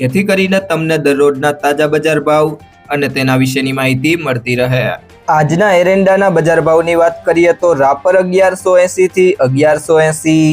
જેથી કરીને તમને દરરોજના તાજા બજાર ભાવ અને તેના વિશેની માહિતી મળતી રહે. આજના એરંડાના બજાર ભાવની વાત કરીએ તો રાપર અગિયારસો એંસીથી અગિયારસો એસી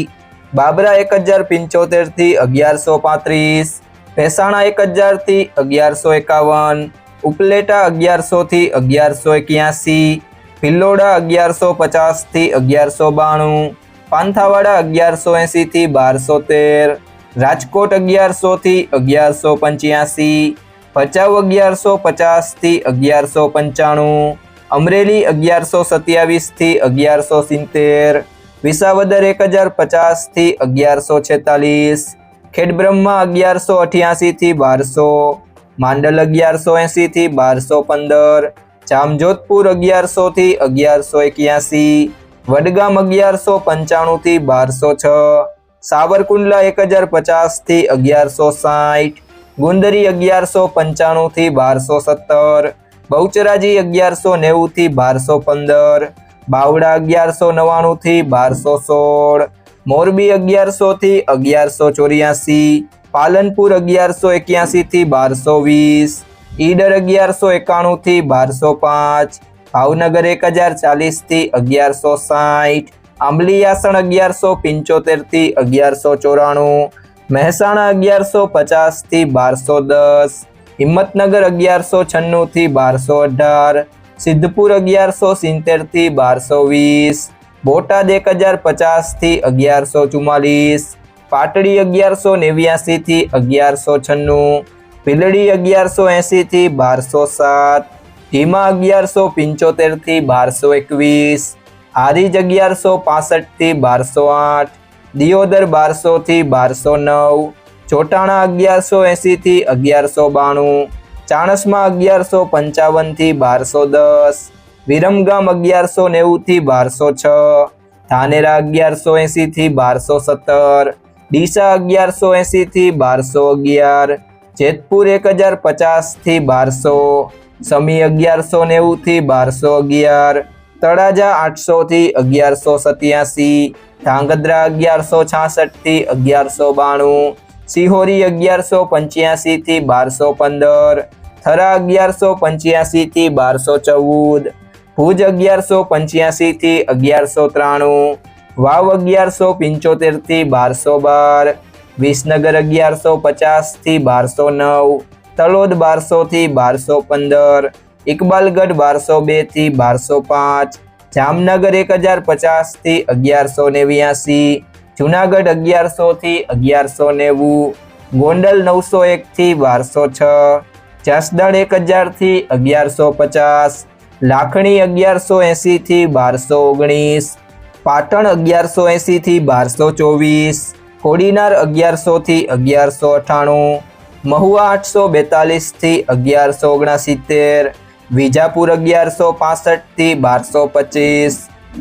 બાબરા એક હજાર પંચોતેરથી અગિયારસો પાંત્રીસ, ભેસાણા એક હજારથી અગિયારસો એકાવન, ઉપલેટા અગિયારસોથી અગિયારસો એક્યાસી, ભિલ્લોડા અગિયારસો પચાસથી અગિયારસો બાણું, પાંથાવાડા અગિયારસો એંસીથી બારસો તેર રાજકોટ અગિયારસો થી અગિયારસો પંચ્યાસી, ભચાઉ અગિયારસો પચાસથી અગિયારસો પંચાણું, અમરેલી અગિયારસો સત્યાવીસથી અગિયારસો સિત્તેર, વિસાવદર એક હજાર પચાસથી અગિયારસો છેતાલીસ, ખેડબ્રહ્મા અગિયારસો અઠ્યાસી થી બારસો, માંડલ અગિયારસો એંસી થી બારસો પંદર, જામજોધપુર અગિયારસો થી અગિયારસો એક્યાસી, વડગામ અગિયારસો પંચાણું થી બારસો છ સાવરકુંડલા એક હજાર પચાસથી અગિયારસો સાઠ, ગુંદરી અગિયારસો પંચાણું થી બારસો સત્તર, બહુચરાજી અગિયારસો નેવું થી બારસો પંદર, બાવડા અગિયારસો નવ્વાણું થી બારસો સોળ, મોરબી અગિયારસો થી અગિયારસો ચોર્યાસી, પાલનપુર અગિયારસો એક્યાસી થી બારસો વીસ, ઈડર અગિયારસો એકાણું થી બારસો પાંચ, ભાવનગર એક હજાર ચાલીસથી અગિયારસો સાઠ આંબલીયાસણ અગિયારસો પંચોતેરથી અગિયારસો ચોરાણું, મહેસાણા અગિયારસો પચાસથી બારસો દસ, હિંમતનગર અગિયારસો છન્નું થી બારસો અઢાર, સિદ્ધપુર અગિયારસો સિત્તેરથી બારસો વીસ, બોટાદ એક હજાર પચાસથી અગિયારસો ચુમ્માલીસ, પાટડી અગિયારસો નેવ્યાસી થી અગિયારસો છન્નું, ભીલડી અગિયારસો એંસી થી બારસો સાત ધીમા અગિયારસો પંચોતેરથી બારસો એકવીસ હારીજ અગિયારસો પાસઠથી બારસો આઠ, દિયોદર બારસોથી બારસો નવ, ચોટાણા અગિયારસો એંસીથી અગિયારસો બાણું, ચાણસમાં અગિયારસો પંચાવનથી બારસો દસ, વિરમગામ અગિયારસો નેવુંથી બારસો છ, ધાનેરા અગિયારસો એંસીથી બારસો સત્તર, ડીસા અગિયારસો એંસીથી બારસો અગિયાર, જેતપુર એક હજાર પચાસથી બારસો, સમી અગિયારસો નેવુંથી બારસો અગિયાર તળાજા આઠસો થી અગિયારસો સત્યાસી, ધાંગધ્રા અગિયારસો છાસઠથી અગિયારસો બાણું, સિહોરી અગિયારસો પંચ્યાસી થી બારસો પંદર, થરા અગિયારસો પંચ્યાસી થી બારસો ચૌદ, ભુજ અગિયારસો પંચ્યાસી થી અગિયારસો ત્રાણું, વાવ અગિયારસો પંચોતેરથી બારસો બાર, વિસનગર અગિયારસો પચાસથી બારસો નવ, તલોદ બારસો થી બારસો પંદર ઇકબાલગઢ બારસો બેથી બારસો પાંચ, જામનગર એક હજાર પચાસથી અગિયારસો નેવ્યાસી, જુનાગઢ અગિયારસો થી અગિયારસો નેવું, ગોંડલ નવસો એક થી બારસો છ, જસદણ એક હજારથી અગિયારસો પચાસ, લાખણી અગિયારસો એંસીથી બારસો ઓગણીસ, પાટણ અગિયારસો એંસીથી બારસો ચોવીસ, કોડીનાર અગિયારસો થી અગિયારસો અઠ્ઠાણું મહુવા આઠસો બેતાલીસથી અગિયારસો ઓગણસિત્તેર વિજાપુર અગિયારસો પાસઠથી બારસો પચીસ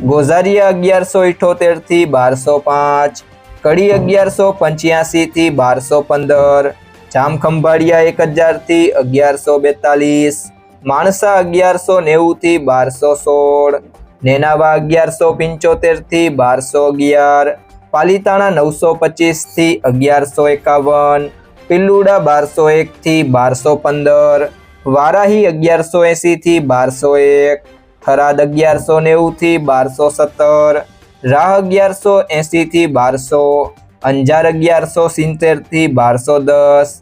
ગોઝારિયા અગિયારસો ઇઠોતેરથી બારસો પાંચ, કડી અગિયારસો પંચ્યાસીથી બારસો પંદર, જામખંભાળિયા એક હજારથી અગિયારસો બેતાલીસ, માણસા અગિયારસો નેવુંથી બારસો સોળ, નેનાવા અગિયારસો પંચોતેરથી બારસો અગિયાર, પાલીતાણા નવસો પચીસથી અગિયારસો એકાવન, પિલ્લુડા બારસો એકથી બારસો પંદર વારાહી અગિયારસો એંસીથી બારસો એક, થરાદ અગિયારસો નેવુંથી બારસો સત્તર, રાહ અગિયારસો એંસીથી બારસો, અંજાર અગિયારસો સિત્તેરથી બારસો દસ,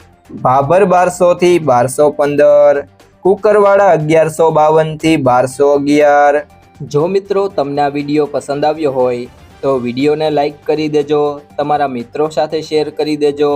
ભાભર બારસોથી બારસો પંદર, કુકરવાડા અગિયારસો બાવનથી બારસો અગિયાર. જો મિત્રો તમને આ વીડિયો પસંદ આવ્યો હોય તો વિડીયોને લાઈક કરી દેજો, તમારા મિત્રો સાથે શેર કરી દેજો.